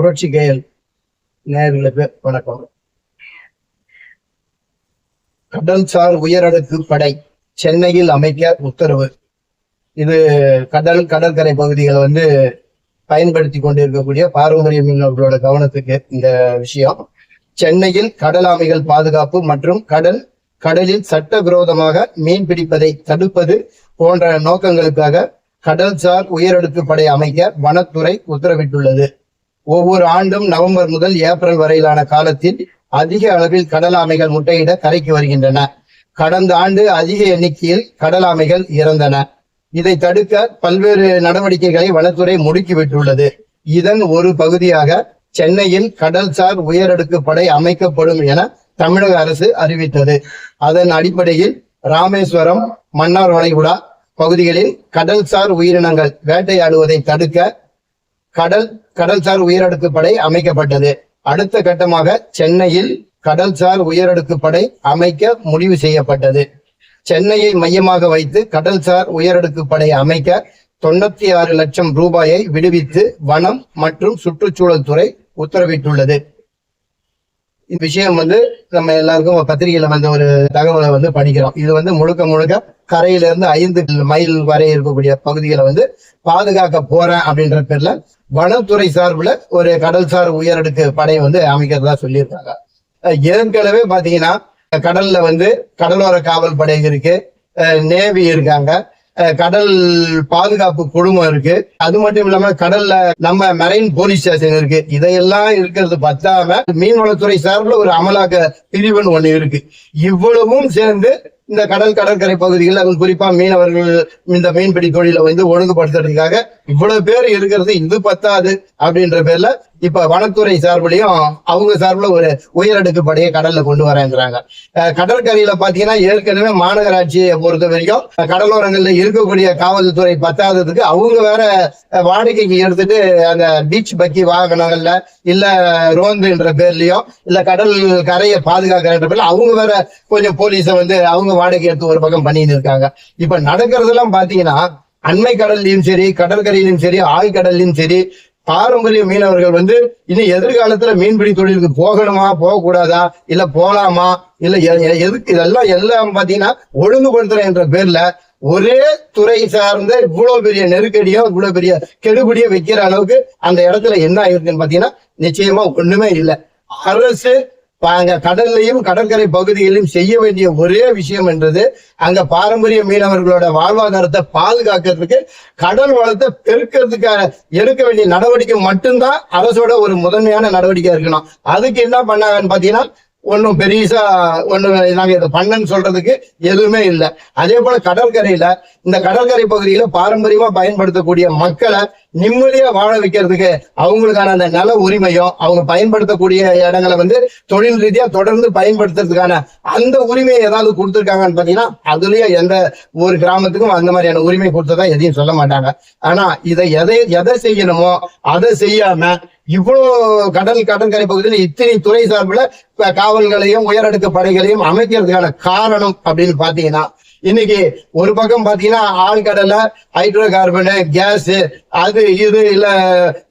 புரட்சி கயல் நேர்களுக்கு வணக்கம். கடல்சார் உயரடுக்கு படை சென்னையில் அமைக்க உத்தரவு. இது கடல் கடற்கரை பகுதிகளை வந்து பயன்படுத்தி கொண்டிருக்கக்கூடிய பாரம்பரிய மீனவர்களோட கவனத்துக்கு இந்த விஷயம். சென்னையில் கடலாமைகள் பாதுகாப்பு மற்றும் கடல் கடலில் சட்டவிரோதமாக மீன் பிடிப்பதை தடுப்பது போன்ற நோக்கங்களுக்காக கடல்சார் உயரடுக்கு படை அமைக்க வனத்துறை உத்தரவிட்டுள்ளது. ஒவ்வொரு ஆண்டும் நவம்பர் முதல் ஏப்ரல் வரையிலான காலத்தில் அதிக அளவில் கடல் ஆமைகள் முட்டையிட கரைக்கு வருகின்றன. கடந்த ஆண்டு அதிக எண்ணிக்கையில் கடல் ஆமைகள் இறந்தன. இதை தடுக்க பல்வேறு நடவடிக்கைகளை வனத்துறை முடுக்கிவிட்டுள்ளது இதன் ஒரு பகுதியாக சென்னையில் கடல்சார் உயரடுக்கு படை அமைக்கப்படும் என தமிழக அரசு அறிவித்தது. அதன் அடிப்படையில் ராமேஸ்வரம் மன்னார் வளைகுடா பகுதிகளில் கடல்சார் உயிரினங்கள் வேட்டையாடுவதை தடுக்க கடல் கடல்சார் உயரடுக்கு படை அமைக்கப்பட்டது. அடுத்த கட்டமாக சென்னையில் கடல்சார் உயரடுக்கு படை அமைக்க முடிவு செய்யப்பட்டது. சென்னையை மையமாக வைத்து கடல்சார் உயரடுக்கு படை அமைக்க தொண்ணூத்தி ஆறு லட்சம் ரூபாயை விடுவித்து வனம் மற்றும் சுற்றுச்சூழல் துறை உத்தரவிட்டுள்ளது. இந்த விஷயம் வந்து நம்ம எல்லாருக்கும் பத்திரிகையில வந்த ஒரு தகவலை வந்து படிக்கிறோம். இது வந்து முழுக்க முழுக்க கரையிலிருந்து ஐந்து மைல் வரை இருக்கக்கூடிய பகுதிகளை வந்து பாதுகாக்க போறேன் அப்படின்ற பேர்ல வனத்துறை சார்பில் ஒரு கடல்சார் உயரடுக்கு படை வந்து அமைக்கிறதா சொல்லியிருக்காங்க. ஏற்கனவே பார்த்தீங்கன்னா கடல்ல வந்து கடலோர காவல் படை இருக்கு. நேவி இருக்காங்க. கடல் பாதுகாப்பு குழுமம் இருக்கு. அது மட்டும் இல்லாம கடல்ல நம்ம மெரைன் போலீஸ் ஸ்டேஷன் இருக்கு. இதையெல்லாம் இருக்கிறது பத்தாம மீன்வளத்துறை சார்பில் ஒரு அமலாக்க பிரிவுன்னு ஒண்ணு இருக்கு. இவ்வளவும் சேர்ந்து இந்த கடல் கடற்கரை பகுதிகளில் அதுவும் குறிப்பா மீனவர்கள் இந்த மீன்பிடி தொழிலை வந்து ஒழுங்குபடுத்துறதுக்காக இவ்வளவு பேர் இருக்கிறது இது பத்தாது அப்படின்ற பேர்ல இப்ப வனத்துறை சார்பிலையும் அவங்க சார்பில் ஒரு உயரடுக்கு படையை கடல்ல கொண்டு வரேங்கிறாங்க. கடற்கரையில பாத்தீங்கன்னா ஏற்கனவே மாநகராட்சியை பொறுத்த வரைக்கும் கடலோரங்கள்ல இருக்கக்கூடிய காவல்துறை பத்தாததுக்கு அவங்க வேற வாடகைக்கு எடுத்துட்டு அந்த பீச் பக்கி வாகனங்கள்ல இல்ல ரோந்துன்ற பேர்லயும் இல்ல கடல் கரையை பாதுகாக்கிற பேர்ல அவங்க வேற கொஞ்சம் போலீஸை வந்து அவங்க வாடகை எடுத்து ஒரு பக்கம் பண்ணிட்டு இருக்காங்க. இப்ப நடக்கிறதெல்லாம் பாத்தீங்கன்னா அண்மை கடல்லையும் சரி கடற்கரையிலும் சரி ஆழ்கடல்லையும் சரி பாரம்பரிய மீனவர்கள் வந்து இனி எதிர்காலத்துல மீன்பிடி தொழிலுக்கு போகணுமா போகக்கூடாதா இல்ல போலாமா இல்ல எதுக்கு இதெல்லாம் எல்லாம் பாத்தீங்கன்னா ஒழுங்குபடுத்துற என்ற பேர்ல ஒரே துறை சார்ந்த இவ்வளவு பெரிய நெருக்கடியோ இவ்வளவு பெரிய கெடுபடியோ வைக்கிற அளவுக்கு அந்த இடத்துல என்ன ஆயிருக்குன்னு பாத்தீங்கன்னா நிச்சயமா ஒண்ணுமே இல்லை. அரசு அங்க கடல்லையும் கடற்கரை பகுதிகளிலும் செய்ய வேண்டிய ஒரே விஷயம் என்றது அங்க பாரம்பரிய மீனவர்களோட வாழ்வாதாரத்தை பாதுகாக்கிறதுக்கு கடல் வளத்தை பெருக்கிறதுக்காக எடுக்க வேண்டிய நடவடிக்கை மட்டும்தான் அரசோட ஒரு முதன்மையான நடவடிக்கை இருக்கணும். அதுக்கு என்ன பண்ணாங்கன்னு பாத்தீங்கன்னா ஒன்றும் பெரியசா ஒன்றும் நாங்கள் இதை பண்ணன்னு சொல்றதுக்கு எதுவுமே இல்லை. அதே போல கடற்கரையில இந்த கடற்கரை பகுதியில பாரம்பரியமா பயன்படுத்தக்கூடிய மக்களை நிம்மதியா வாழ வைக்கிறதுக்கு அவங்களுக்கான அந்த நல உரிமையும் அவங்க பயன்படுத்தக்கூடிய இடங்களை வந்து தொழில் ரீதியா தொடர்ந்து பயன்படுத்துறதுக்கான அந்த உரிமையை ஏதாவது கொடுத்துருக்காங்கன்னு பாத்தீங்கன்னா அதுலயும் எந்த ஒரு கிராமத்துக்கும் அந்த மாதிரியான உரிமை கொடுத்ததா எதையும் சொல்ல மாட்டாங்க. ஆனா இதை எதை எதை செய்யணுமோ அதை செய்யாம இவ்வளோ கடல் கடற்கரை பகுதியில் இத்தனை துறை சார்பில் காவல்களையும் உயரடுக்கு படைகளையும் அமைக்கிறதுக்கான காரணம் அப்படின்னு பாத்தீங்கன்னா இன்னைக்கு ஒரு பக்கம் பாத்தீங்கன்னா ஆழ்கடல்ல ஹைட்ரோ கார்பனு கேஸ் அது இது இல்ல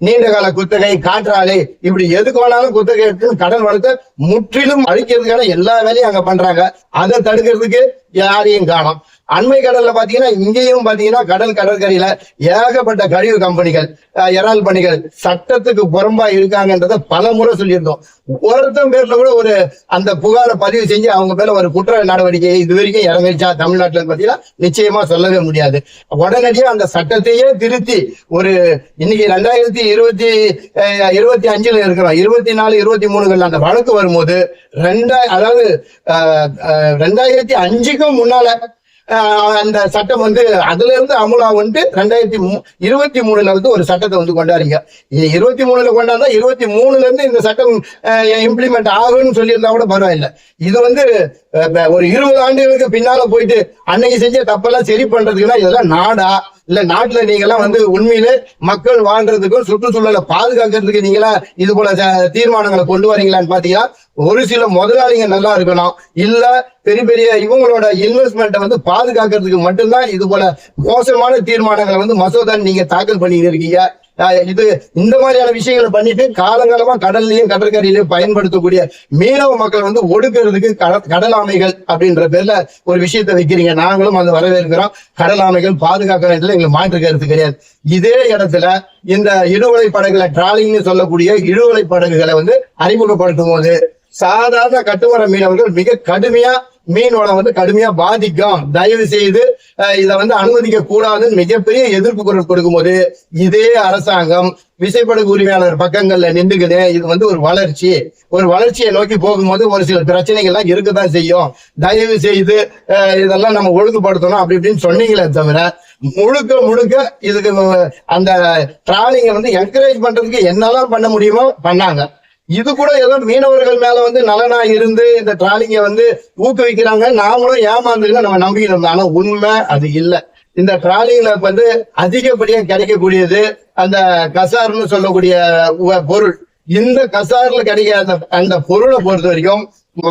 நீண்ட கால குத்தகை காற்றாலை இப்படி எதுக்கு வேணாலும் குத்தகை எடுத்து கடல் வளத்தை முற்றிலும் அழிக்கிறதுக்கான எல்லா வேலையும் அங்க பண்றாங்க. அதை தடுக்கிறதுக்கு யாரையும் காணும். அண்மை கடல்ல பாத்தீங்கன்னா இங்கேயும் பாத்தீங்கன்னா கடல் கடற்கரையில ஏகப்பட்ட கழிவு கம்பெனிகள் அஹ், இறால் பணிகள் சட்டத்துக்கு புறம்பா இருக்காங்கன்றத பல முறை சொல்லியிருந்தோம். ஒருத்தன் பேர்ல கூட ஒரு அந்த புகாரை பதிவு செஞ்சு அவங்க மேல ஒரு குற்ற நடவடிக்கை இது வரைக்கும் இறங்கிச்சா தமிழ்நாட்டுல பாத்தீங்கன்னா நிச்சயமா சொல்லவே முடியாது. உடனடியே அந்த சட்டத்தையே திருத்தி ஒரு இன்னைக்கு ரெண்டாயிரத்தி இருபத்தி அஹ், இருபத்தி அஞ்சுல இருக்கிறோம். இருபத்தி நாலு இருபத்தி மூணுகள் அந்த வழக்கு வரும்போது ரெண்டா அதாவது அஹ், ரெண்டாயிரத்தி அஞ்சுக்கும் முன்னால அந்த சட்டம் வந்து அதுல இருந்து அமுலா வந்துட்டு ரெண்டாயிரத்தி மூ இருபத்தி மூணுல இருந்து ஒரு சட்டத்தை வந்து கொண்டாருங்க இருபத்தி மூணுல கொண்டாந்தா இருபத்தி மூணுல இருந்து இந்த சட்டம் இம்ப்ளிமெண்ட் ஆகும்னு சொல்லியிருந்தா கூட பரவாயில்ல. இது வந்து ஒரு இருபது ஆண்டுகளுக்கு பின்னால போயிட்டு அன்னைக்கு செஞ்ச தப்பெல்லாம் சரி பண்றதுக்குன்னா இதெல்லாம் நாடா. இல்ல நாட்டுல நீங்கெல்லாம் வந்து உண்மையிலே மக்கள் வாழ்றதுக்கும் சுற்றுச்சூழலை பாதுகாக்கிறதுக்கு நீங்களா இது போல தீர்மானங்களை கொண்டு வரீங்களான்னு பாத்தீங்கன்னா ஒரு சில முதலாளிங்க நல்லா இருக்கணும். இல்ல பெரிய பெரிய இவங்களோட இன்வெஸ்ட்மெண்ட்டை வந்து பாதுகாக்கிறதுக்கு மட்டும்தான் இது போல மோசமான தீர்மானங்களை வந்து மசோதா நீங்க தாக்கல் பண்ணிட்டு இருக்கீங்க. இது இந்த மாதிரியான விஷயங்களை பண்ணிட்டு காலங்காலமா கடல்லையும் கடற்கரையிலையும் பயன்படுத்தக்கூடிய மீனவ மக்கள் வந்து ஒடுக்கிறதுக்கு கட- கடல் ஆமைகள் அப்படின்ற பேர்ல ஒரு விஷயத்தை வைக்கிறீங்க. நாங்களும் அதை வரவேற்கிறோம். கடல் ஆமைகள் பாதுகாக்க வேண்டியதுல எங்களுக்கு மாற்று கருத்து கிடையாது. இதே இடத்துல இந்த இழுவலை படகுகளை டிராலிங்னு சொல்லக்கூடிய இழுவலை படகுகளை வந்து அறிமுகப்படுத்தும் போது சாதாரண கட்டுமர மீனவர்கள் மிக கடுமையா மீன் வளம் வந்து கடுமையா பாதிக்கும். தயவு செய்து இதை வந்து அனுமதிக்க கூடாதுன்னு மிகப்பெரிய எதிர்ப்பு குரல் கொடுக்கும்போது இதே அரசாங்கம் விசைப்படகு உரிமையாளர் பக்கங்கள்ல நின்றுக்குது இது வந்து ஒரு வளர்ச்சி. ஒரு வளர்ச்சியை நோக்கி போகும்போது ஒரு சில பிரச்சனைகள்லாம் இருக்கதான் செய்யும். தயவு செய்து இதெல்லாம் நம்ம ஒழுங்குபடுத்தணும் அப்படி இப்படின்னு சொன்னீங்களே தவிர முழுக்க முழுக்க இதுக்கு அந்த டிராவலிங்கை வந்து என்கரேஜ் பண்றதுக்கு என்னெல்லாம் பண்ண முடியுமோ? பண்ணாங்க. இது கூட ஏதோ மீனவர்கள் மேல வந்து நலனா இருந்து இந்த டிராலிங்க வந்து ஊக்குவிக்கிறாங்க. நாமளும் ஏமாந்துருக்க நம்ம நம்பிக்கை இருந்தோம் ஆனா உண்மை அது இல்லை. இந்த டிராலிங்ல வந்து அதிகப்படியா கிடைக்கக்கூடியது அந்த கசார்னு சொல்லக்கூடிய உ- பொருள். இந்த கசார்ல கிடைக்கிற அந்த அந்த பொருளை பொறுத்த வரைக்கும்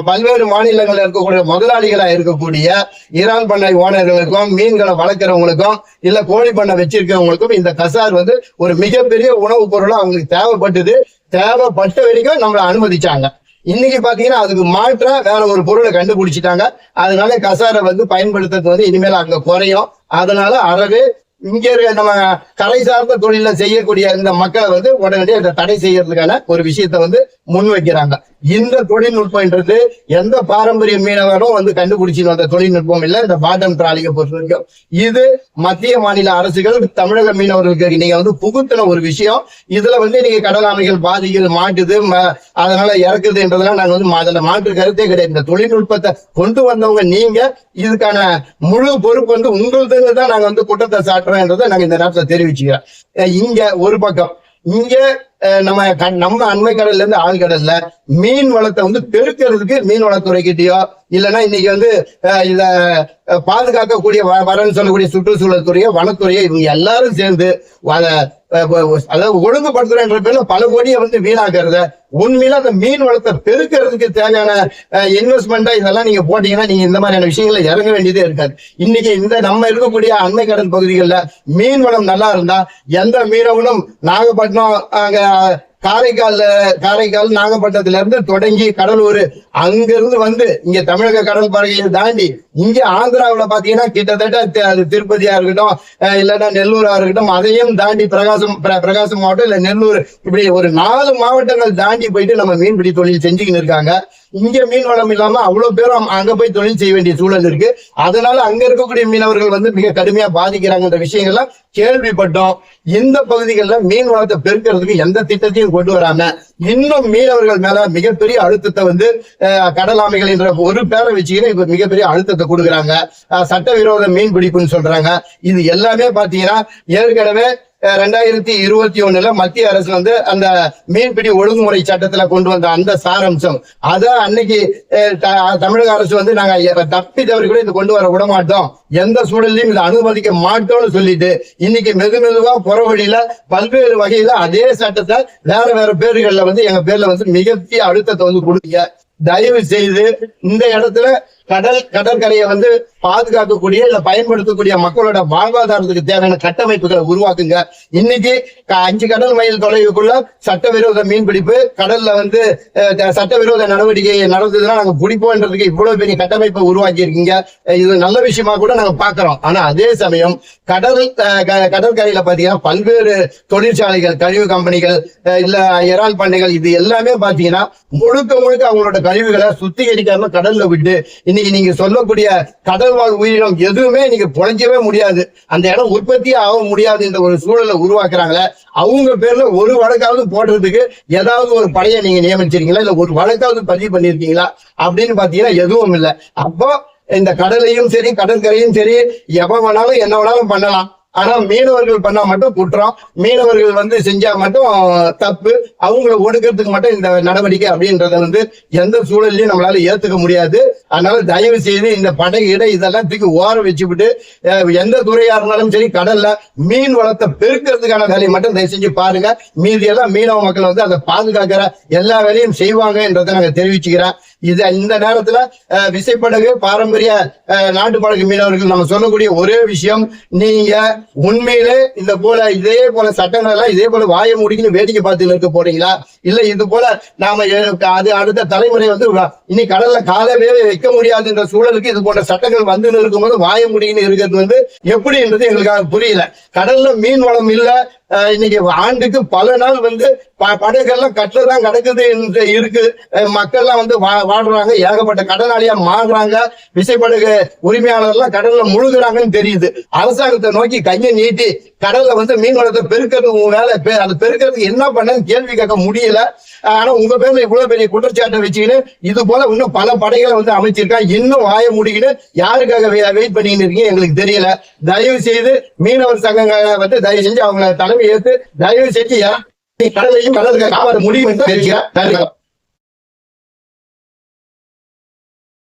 பல்வேறு மாநிலங்களில் இருக்கக்கூடிய முதலாளிகளா இருக்கக்கூடிய இறால் பண்ணை ஓனர்களுக்கும் மீன்களை வளர்க்குறவங்களுக்கும் இல்ல கோழி பண்ணை வச்சிருக்கிறவங்களுக்கும் இந்த கசார் வந்து ஒரு மிகப்பெரிய உணவுப் பொருளா அவங்களுக்கு தேவைப்பட்டது. தேவைப்பட்ட வரைக்கும் நம்மளை அனுமதிச்சாங்க. இன்னைக்கு பாத்தீங்கன்னா அதுக்கு மாற்றா வேற ஒரு பொருளை கண்டுபிடிச்சிட்டாங்க. அதனால கசாரை வந்து பயன்படுத்துறது வந்து இனிமேல் அங்க குறையும். அதனால அறவே இங்க இருக்க நம்ம கலை சார்ந்த தொழில செய்யக்கூடிய இந்த மக்களை வந்து உடனடியாக இதை தடை செய்யறதுக்கான ஒரு விஷயத்த வந்து முன் வைக்கிறாங்க இந்த தொழில்நுட்பம்ன்றது எந்த பாரம்பரிய மீனவரும் வந்து கண்டுபிடிச்சிட்டு வந்த தொழில்நுட்பம் இல்லை இந்த பாட்டம் டிராலியை பொறுத்த வரைக்கும். இது மத்திய மாநில அரசுகள் தமிழக மீனவர்களுக்கு நீங்க வந்து புகுத்தின ஒரு விஷயம். இதுல வந்து நீங்க கடல் ஆமைகள் பாதிக்குது மாட்டுது ம- அதனால இறக்குதுன்றதெல்லாம் நாங்க வந்து அதில் அதுல மாற்று கருத்தே கிடையாது. இந்த தொழில்நுட்பத்தை கொண்டு வந்தவங்க நீங்க இதுக்கான முழு பொறுப்பு வந்து உங்களுதுன்னு தான் நாங்க வந்து குற்றத்தை சாட்டுறோம்ன்றதை நாங்க இந்த நேரத்தில் தெரிவிச்சுக்கிறோம். இங்க ஒரு பக்கம் இங்க அஹ், நம்ம க- நம்ம அண்மை கடல்ல இருந்து ஆழ்கடல்ல மீன் வளத்தை வந்து பெருக்கிறதுக்கு மீன் வளத்துறை கிட்டயோ இல்லைன்னா இன்னைக்கு வந்து இத பாதுகாக்கக்கூடிய வ- வரன்னு சொல்லக்கூடிய சுற்றுச்சூழல் துறையோ வனத்துறையோ இவங்க எல்லாரும் சேர்ந்து அத அதாவது ஒழுங்குபடுத்துறன்ற பேர்ல பல கோடியை வந்து வீணாக்குறத. உண்மையில அந்த மீன் வளத்தை பெருக்கிறதுக்கு தேவையான இன்வெஸ்ட்மெண்டா இதெல்லாம் நீங்க போட்டீங்கன்னா நீங்க இந்த மாதிரியான விஷயங்களை இறங்க வேண்டியதே இருக்காது. இன்னைக்கு இந்த நம்ம இருக்கக்கூடிய அண்மை கடல் பகுதிகளில் மீன் வளம் நல்லா இருந்தா எந்த மீனவனும் நாகப்பட்டினம் அங்க காரைக்கால் காரைக்கால் நாகப்பட்டினத்துல இருந்து தொடங்கி கடலூர் அங்கிருந்து வந்து இங்க தமிழக கடல் பகுதியை தாண்டி இங்க ஆந்திராவில் பாத்தீங்கன்னா கிட்டத்தட்ட அது திருப்பதியா இருக்கட்டும் இல்லைன்னா நெல்லூரா இருக்கட்டும் அதையும் தாண்டி பிரகாசம் பிர- பிரகாசம் மாவட்டம் இல்ல நெல்லூர். இப்படி ஒரு நாலு மாவட்டங்கள் தாண்டி போயிட்டு நம்ம மீன்பிடி தொழில் செஞ்சுக்கின்னு இருக்காங்க. இங்க மீன் வளம் இல்லாம அவ்வளவு பேரும் அங்க போய் தொழில் செய்ய வேண்டிய சூழல் இருக்கு. அதனால அங்க இருக்கக்கூடிய மீனவர்கள் வந்து மிக கடுமையா பாதிக்கிறாங்கன்ற விஷயங்கள்லாம் கேள்விப்பட்டோம். இந்த பகுதிகளில் மீன் வளத்தை பெருக்கிறதுக்கு எந்த திட்டத்தையும் கொண்டு வராம இன்னும் மீனவர்கள் மேல மிகப்பெரிய அழுத்தத்தை வந்து கடலாமைகள் என்ற ஒரு பேரை வச்சுக்கிட்டு இப்ப மிகப்பெரிய அழுத்தத்தை கொடுக்குறாங்க. சட்டவிரோத மீன் பிடிப்புன்னு சொல்றாங்க. இது எல்லாமே பாத்தீங்கன்னா ஏற்கனவே ரெண்டாயிரத்தி இருபத்தி ஒண்ணுல மத்திய அரசு வந்து அந்த மீன்பிடி ஒழுங்குமுறை சட்டத்துல கொண்டு வந்த அந்த சாரம்சம் அதான் அன்னைக்கு த- தமிழக அரசு வந்து நாங்க தப்பி தவறி கூட இது கொண்டு வர விட மாட்டோம் எந்த சூழலையும் இதை அனுமதிக்க மாட்டோம்னு சொல்லிட்டு இன்னைக்கு மெது மெதுவா புற பல்வேறு வகையில அதே சட்டத்தை வேற வேற பேர்கள்ல வந்து எங்க பேர்ல வந்து மிகப்பெரிய அழுத்தத்தை வந்து கொடுங்க தயவு செய்து இந்த இடத்துல கடல் கடற்கரையை வந்து பாதுகாக்கக்கூடிய இல்ல பயன்படுத்தக்கூடிய மக்களோட வாழ்வாதாரத்துக்கு தேவையான கட்டமைப்புகளை உருவாக்குங்க. இன்னைக்கு அஞ்சு கடல் மைல் தொலைவுக்குள்ள சட்டவிரோத மீன்பிடிப்பு கடல்ல வந்து சட்டவிரோத நடவடிக்கை நடந்ததுன்னா நாங்க பிடிப்போன்றதுக்கு இவ்வளவு பெரிய கட்டமைப்பை உருவாக்கி இருக்கீங்க இது நல்ல விஷயமா கூட நாங்க பாக்குறோம் ஆனா அதே சமயம் கடல் கடற்கரையில பாத்தீங்கன்னா பல்வேறு தொழிற்சாலைகள் கழிவு கம்பெனிகள் இல்ல இறால் பண்ணைகள் இது எல்லாமே பாத்தீங்கன்னா முழுக்க முழுக்க அவங்களோட கழிவுகளை சுத்திகரிக்காம கடல்ல விட்டு இன்னைக்கு நீங்க சொல்லக்கூடிய கடல் வாழ் உயிரினம் எதுவுமே நீங்க பொழைக்கவே முடியாது. அந்த இடம் உற்பத்தியே ஆக முடியாது என்ற ஒரு சூழலை உருவாக்குறாங்களே. அவங்க பேர்ல ஒரு வழக்காவது போடுறதுக்கு ஏதாவது ஒரு படையை நீங்க நியமிச்சிருக்கீங்களா? இல்ல ஒரு வழக்காவது பதிவு பண்ணிருக்கீங்களா? அப்படின்னு பாத்தீங்கன்னா எதுவும் இல்லை. அப்போ இந்த கடலையும் சரி கடற்கரையும் சரி எவன் வேணாலும் என்ன வேணாலும் பண்ணலாம். ஆனா மீனவர்கள் பண்ணா மட்டும் குற்றம். மீனவர்கள் வந்து செஞ்சா மட்டும் தப்பு. அவங்கள ஒடுக்கிறதுக்கு மட்டும் இந்த நடவடிக்கை அப்படின்றத வந்து எந்த சூழல்லையும் நம்மளால ஏத்துக்க முடியாது. அதனால தயவு செய்து இந்த படகிட இதெல்லாம் தூக்கி ஓர வச்சுவிட்டு அஹ், எந்த துறையா இருந்தாலும் சரி கடல்ல மீன் வளத்தை பெருக்கிறதுக்கான வேலையை மட்டும் தயவு செஞ்சு பாருங்க. மீதி எல்லாம் மீனவ மக்கள் வந்து அதை பாதுகாக்கிற எல்லா வேலையும் செய்வாங்கன்றதை நாங்க தெரிவிச்சுக்கிறேன். இது இந்த நேரத்துல விசைப்படகு பாரம்பரிய நாட்டு படகு மீனவர்கள் நம்ம சொல்லக்கூடிய ஒரே விஷயம் நீங்க உண்மையிலே இந்த போல இதே போல சட்டங்கள் எல்லாம் இதே போல வாய முடிக்கணும் வேடிக்கை பார்த்து இருக்க போறீங்களா? இல்ல இது போல நாம அது அடுத்த தலைமுறை வந்து இனி கடல்ல காலவே வைக்க முடியாதுன்ற சூழலுக்கு இது போன்ற சட்டங்கள் வந்து இருக்கும்போது வாய முடிக்கணும் இருக்கிறது வந்து எப்படின்றது எங்களுக்கு புரியல. கடல்ல மீன் வளம் இல்ல இன்னைக்கு ஆண்டுக்கு பல நாள் வந்து ப- படகுகள்லாம் கட்டுறதான் கிடக்குது என்று இருக்கு. மக்கள்லாம் வந்து வா- வாழ்றாங்க. ஏகப்பட்ட கடனாளியா மாறுறாங்க. விசைப்படகு உரிமையாளர்லாம் கடல்ல முழுகுறாங்கன்னு தெரியுது. அரசாங்கத்தை நோக்கி கையை நீட்டி கடல்ல வந்து மீன் வளத்தை பெருக்கிறது உங்க வேலை பெ- அது பெருக்கிறதுக்கு என்ன பண்ணன்னு கேள்வி கேட்க முடியல. ஆனா உங்க பேர்ல இவ்வளவு பெரிய குற்றச்சாட்டை வச்சுக்கின்னு இது போல இன்னும் பல படைகளை வந்து அமைச்சிருக்காங்க இன்னும் வாய முடிக்கின்னு யாருக்காக வெயிட் பண்ணிக்கிட்டு இருக்கீங்க எங்களுக்கு தெரியல. தயவு செய்து மீனவர் சங்கங்களை வந்து தயவு செஞ்சு அவங்க தலைமை ஏற்று தயவு செஞ்சு யார் கடலையும் கடலுக்கு காப்பாற்ற முடியும் என்று தெரிவிக்கிறேன் நன்றி.